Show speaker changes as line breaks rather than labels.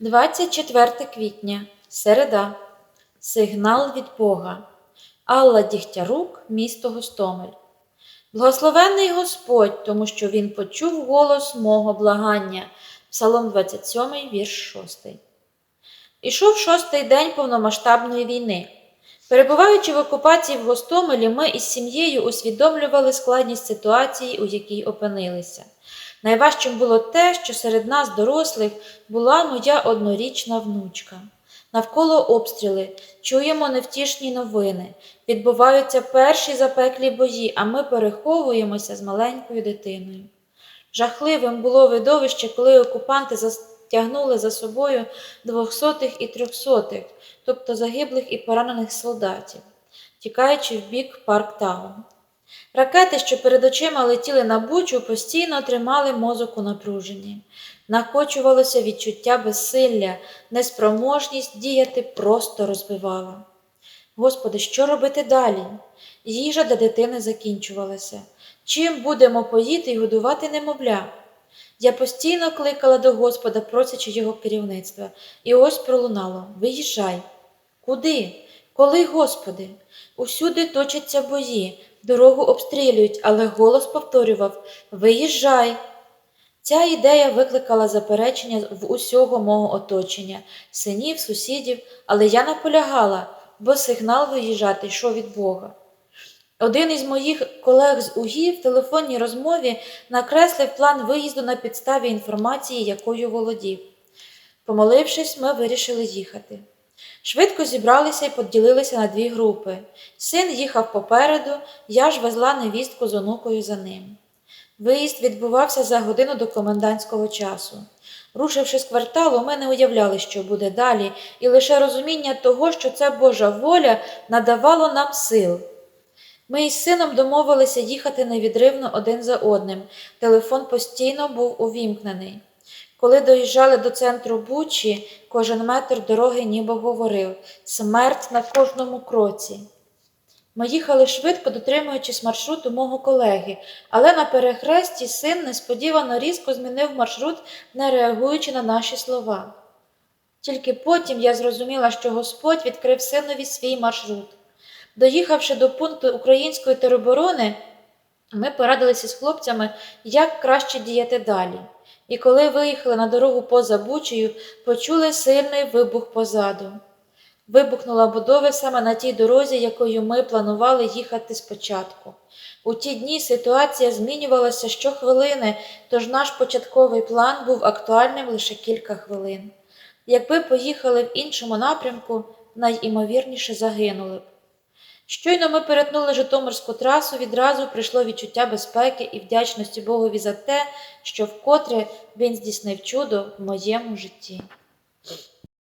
24 квітня, середа. Сигнал від Бога. Алла Дігтярук, місто Гостомель. Благословенний Господь, тому що Він почув голос мого благання. Псалом 27, вірш 6. Ішов шостий день повномасштабної війни. Перебуваючи в окупації в Гостомелі, ми із сім'єю усвідомлювали складність ситуації, у якій опинилися. Найважчим було те, що серед нас, дорослих, була моя однорічна внучка. Навколо обстріли, чуємо невтішні новини, відбуваються перші запеклі бої, а ми переховуємося з маленькою дитиною. Жахливим було видовище, коли окупанти затягнули за собою двохсотих і трьохсотих, тобто загиблих і поранених солдатів, тікаючи в бік Парктаун. Ракети, що перед очима летіли на бучу, постійно тримали мозок у напруженні. Накочувалося відчуття безсилля, неспроможність діяти просто розбивала. Господи, що робити далі? Їжа для дитини закінчувалася. Чим будемо поїти і годувати немовля? Я постійно кликала до Господа, просячи його керівництва, і ось пролунало Виїжджай. Куди? Коли, Господи? Усюди точаться бої, дорогу обстрілюють, але голос повторював Виїжджай. Ця ідея викликала заперечення в усього мого оточення, синів, сусідів, але я наполягала, бо сигнал виїжджати йшов від Бога. Один із моїх колег з УГІ в телефонній розмові накреслив план виїзду на підставі інформації, якою володів. Помолившись, ми вирішили їхати. Швидко зібралися і поділилися на дві групи. Син їхав попереду, я ж везла невістку з онукою за ним. Виїзд відбувався за годину до комендантського часу. Рушивши з кварталу, ми не уявляли, що буде далі, і лише розуміння того, що це Божа воля, надавало нам сил. Ми із сином домовилися їхати невідривно один за одним. Телефон постійно був увімкнений. Коли доїжджали до центру Бучі, кожен метр дороги ніби говорив смерть на кожному кроці. Ми їхали швидко, дотримуючись маршруту мого колеги, але на перехресті син несподівано різко змінив маршрут, не реагуючи на наші слова. Тільки потім я зрозуміла, що Господь відкрив синові свій маршрут. Доїхавши до пункту української тероборони, ми порадилися з хлопцями, як краще діяти далі. І коли виїхали на дорогу поза Бучею, почули сильний вибух позаду. Вибухнула будова саме на тій дорозі, якою ми планували їхати спочатку. У ті дні ситуація змінювалася щохвилини, тож наш початковий план був актуальним лише кілька хвилин. Якби поїхали в іншому напрямку, найімовірніше загинули б. Щойно ми перетнули Житомирську трасу, відразу прийшло відчуття безпеки і вдячності Богові за те, що вкотре він здійснив чудо в моєму житті.